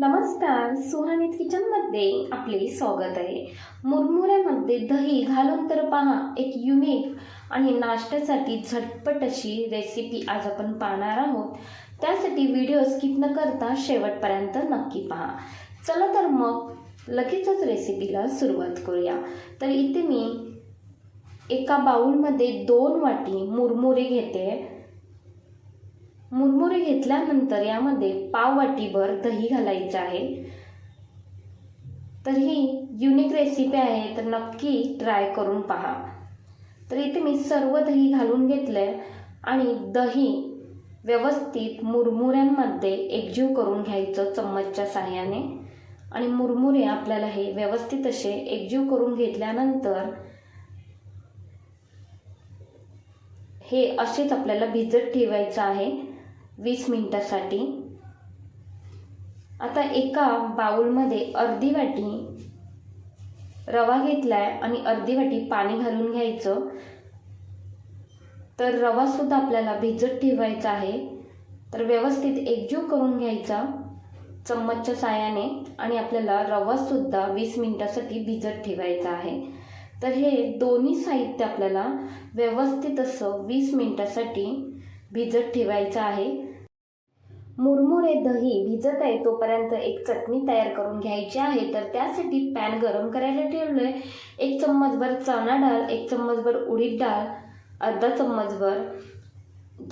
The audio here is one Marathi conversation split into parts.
नमस्कार सुहानीत किचनमध्ये आपले स्वागत आहे. मुरमुऱ्यामध्ये दही घालून तर पहा एक युनिक आणि नाश्त्यासाठी झटपट अशी रेसिपी आज आपण पाहणार आहोत. त्यासाठी व्हिडिओ स्किप न करता शेवटपर्यंत नक्की पहा. चला तर मग लगेचच रेसिपीला सुरुवात करूया. तर इथे मी एका बाऊलमध्ये दोन वाटी मुरमुरे घेते. मुरमुरे घेतल्यानंतर यामध्ये पाव वाटीभर दही घालायचं आहे. तर ही युनिक रेसिपी आहे तर नक्की ट्राय करून पहा. तर इथे मी सर्व दही घालून घेतलं आहे आणि दही व्यवस्थित मुरमुऱ्यांमध्ये एकजीव करून घ्यायचं चम्मचच्या साह्याने. आणि मुरमुरे आपल्याला हे व्यवस्थित असे एकजीव करून घेतल्यानंतर हे असेच आपल्याला भिजत ठेवायचं आहे. वीस मिनटासाठी. आता एका बाऊलमध्ये अर्धी वाटी रवा घेतलाय आणि अर्धी वाटी पाणी घालून घ्यायचं. तर रवासुद्धा आपल्याला भिजत ठेवायचा आहे. तर व्यवस्थित एकजीव करून घ्यायचा चम्मचच्या साह्याने आणि आपल्याला रवासुद्धा वीस मिनिटासाठी भिजत ठेवायचा आहे. तर हे दोन्ही साहित्य आपल्याला व्यवस्थित असं वीस मिनिटासाठी भिजत ठेवायचं आहे. मुरमुरे दही भिजत आहे तोपर्यंत एक चटणी तयार करून घ्यायची आहे. तर त्यासाठी पॅन गरम करायला ठेवलं आहे एक चम्मचभर चणा डाळ एक चम्मचभर उडीद डाळ अर्धा चम्मचभर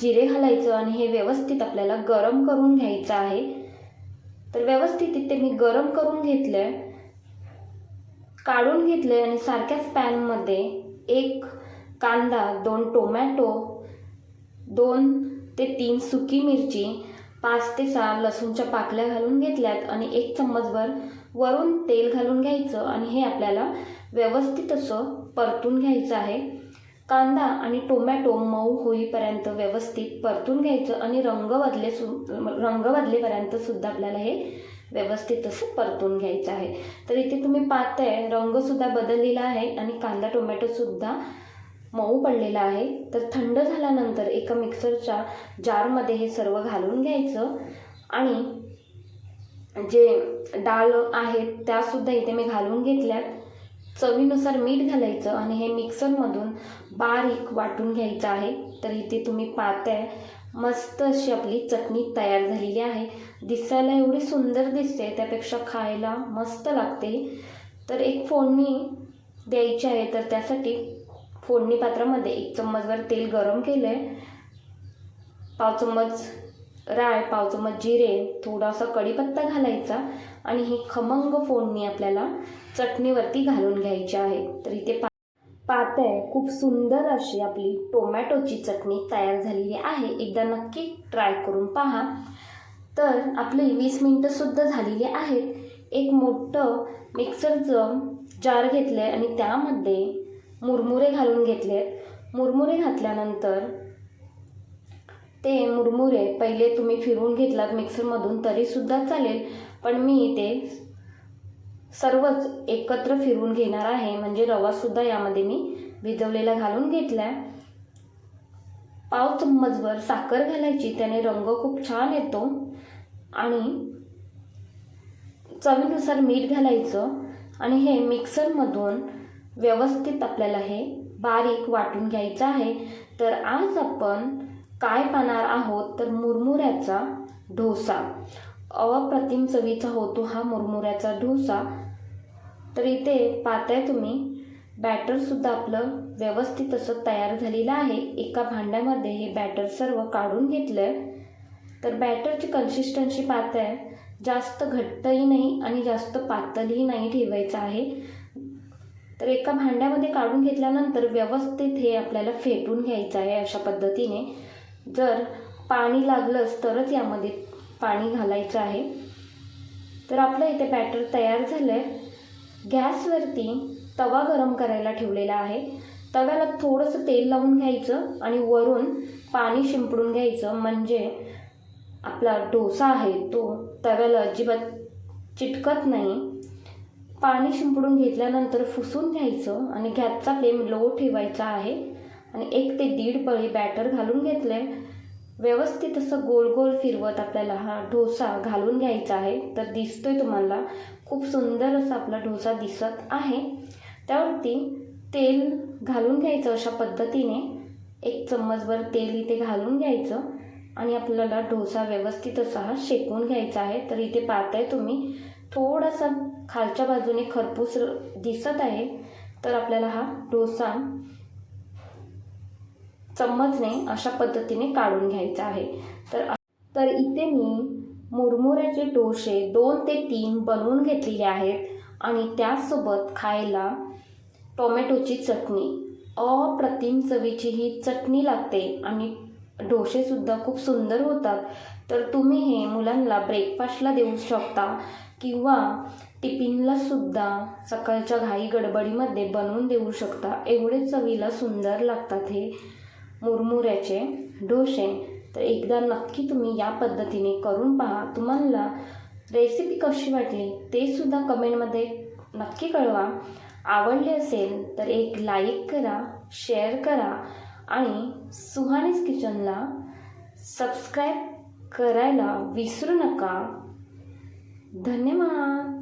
जिरे घालायचं आणि हे व्यवस्थित आपल्याला गरम करून घ्यायचं आहे. तर व्यवस्थित इथे मी गरम करून घेतलं आहे काढून घेतले आणि सारख्याच पॅनमध्ये एक कांदा दोन टोमॅटो दोन ते तीन सुकी मिरची पाच ते सहा लसूणच्या पाकल्या घालून घेतल्यात आणि एक चम्मचभर वरून तेल घालून घ्यायचं आणि हे आपल्याला व्यवस्थित असं परतून घ्यायचं आहे. कांदा आणि टोमॅटो मऊ होईपर्यंत व्यवस्थित परतून घ्यायचं आणि रंग बदले सु रंग बदलेपर्यंत सुद्धा आपल्याला हे व्यवस्थित असं परतून घ्यायचं आहे. तर इथे तुम्ही पाहताय रंगसुद्धा बदललेला आहे आणि कांदा टोमॅटोसुद्धा मऊ पडलेला आहे. तर थंड झाल्यानंतर एका मिक्सरच्या जारमध्ये हे सर्व घालून घ्यायचं. आणि जे डाळ आहेत त्यासुद्धा इथे मी घालून घेतल्यात. चवीनुसार मीठ घालायचं आणि हे मिक्सरमधून बारीक वाटून घ्यायचं आहे. तर इथे तुम्ही पाहताय मस्त अशी आपली चटणी तयार झालेली आहे. दिसायला एवढी सुंदर दिसते त्यापेक्षा खायला मस्त लागते. तर एक फोडणी द्यायची आहे तर त्यासाठी फोडणी पात्रामध्ये एक चम्मचभर तेल गरम केलं आहे पाव चम्मच राय पाव चम्मच जिरे थोडासा कढीपत्ता घालायचा आणि ही खमंग फोडणी आपल्याला चटणीवरती घालून घ्यायची आहे. तर इथे पा पाहताय खूप सुंदर अशी आपली टोमॅटोची चटणी तयार झालेली आहे. एकदा नक्की ट्राय करून पहा. तर आपली वीस मिनटंसुद्धा झालेली आहेत. एक मोठं मिक्सरचं जार घेतलं आहे आणि त्यामध्ये मुरमुरे घालून घेतलेत. मुरमुरे घातल्यानंतर ते मुरमुरे पहिले तुम्ही फिरवून घेतलात मिक्सरमधून तरीसुद्धा चालेल. पण मी इथे सर्वच एकत्र फिरवून घेणार आहे. म्हणजे रवासुद्धा यामध्ये मी भिजवलेला घालून घेतला आहे पाव चम्मचभर साखर घालायची. त्याने रंग खूप छान येतो. आणि चवीनुसार मीठ घालायचं. आणि हे मिक्सरमधून व्यवस्थित आपल्याला हे बारीक वाटून घ्यायचं आहे. तर आज आपण काय पाहणार आहोत? तर मुरमुऱ्याचा डोसा. अप्रतिम चवीचा होतो हा मुरमुऱ्याचा डोसा. तर इथे पाहताय तुम्ही बॅटरसुद्धा आपलं व्यवस्थित असं तयार झालेलं आहे. एका भांड्यामध्ये हे बॅटर सर्व काढून घेतलं आहे तर बॅटरची कन्सिस्टन्सी पाहताय जास्त घट्टही नाही आणि जास्त पातळही नाही ठेवायचं आहे. तर एका भांड्यामध्ये काढून घेतल्यानंतर व्यवस्थित हे आपल्याला फेटून घ्यायचं आहे अशा पद्धतीने. जर पाणी लागलंच तरच यामध्ये पाणी घालायचं आहे. तर आपलं इथे बॅटर तयार झालं आहे गॅसवरती तवा गरम करायला ठेवलेला आहे. तव्याला थोडंसं तेल लावून घ्यायचं आणि वरून पाणी शिंपडून घ्यायचं. म्हणजे आपला डोसा आहे तो तव्याला अजिबात चिटकत नाही. पाणी शिंपडून घेतल्यानंतर फुसून घ्यायचं आणि गॅसचा फ्लेम लो ठेवायचा आहे. आणि एक ते दीड पळी बॅटर घालून घेतलं आहे व्यवस्थित असं गोल गोल फिरवत आपल्याला हा डोसा घालून घ्यायचा आहे. तर दिसतोय तुम्हाला खूप सुंदर असा आपला डोसा दिसत आहे. त्यावरती तेल घालून घ्यायचं अशा पद्धतीने. एक चम्मचभर तेल इथे घालून घ्यायचं. आणि आपल्याला डोसा व्यवस्थित असा हा शेकून घ्यायचा आहे. तर इथे पाहताय तुम्ही थोडासा खालच्या बाजूने खरपूस दिसत आहे तर आपल्याला हा डोसा चम्मचने अशा पद्धतीने काढून घ्यायचा आहे. तर तर इथे मी मुरमुऱ्याचे डोसे दोन ते तीन बनवून घेतलेले आहेत आणि त्यासोबत खायला टोमॅटोची चटणी. अप्रतिम चवीची ही चटणी लागते आणि डोसेसुद्धा खूप सुंदर होतात. तर तुम्ही हे मुलांना ब्रेकफास्टला देऊ शकता. किंवा टिफिनलासुद्धा सकाळच्या घाई गडबडीमध्ये बनवून देऊ शकता. एवढे चवीला सुंदर लागतात हे मुरमुऱ्याचे डोसे. तर एकदा नक्की तुम्ही या पद्धतीने करून पहा. तुम्हाला रेसिपी कशी वाटली ते सुद्धा कमेंटमध्ये नक्की कळवा. आवडले असेल तर एक लाईक करा शेअर करा आणि सुहानीस किचनला सबस्क्राईब करायला विसरू नका. धन्यवाद.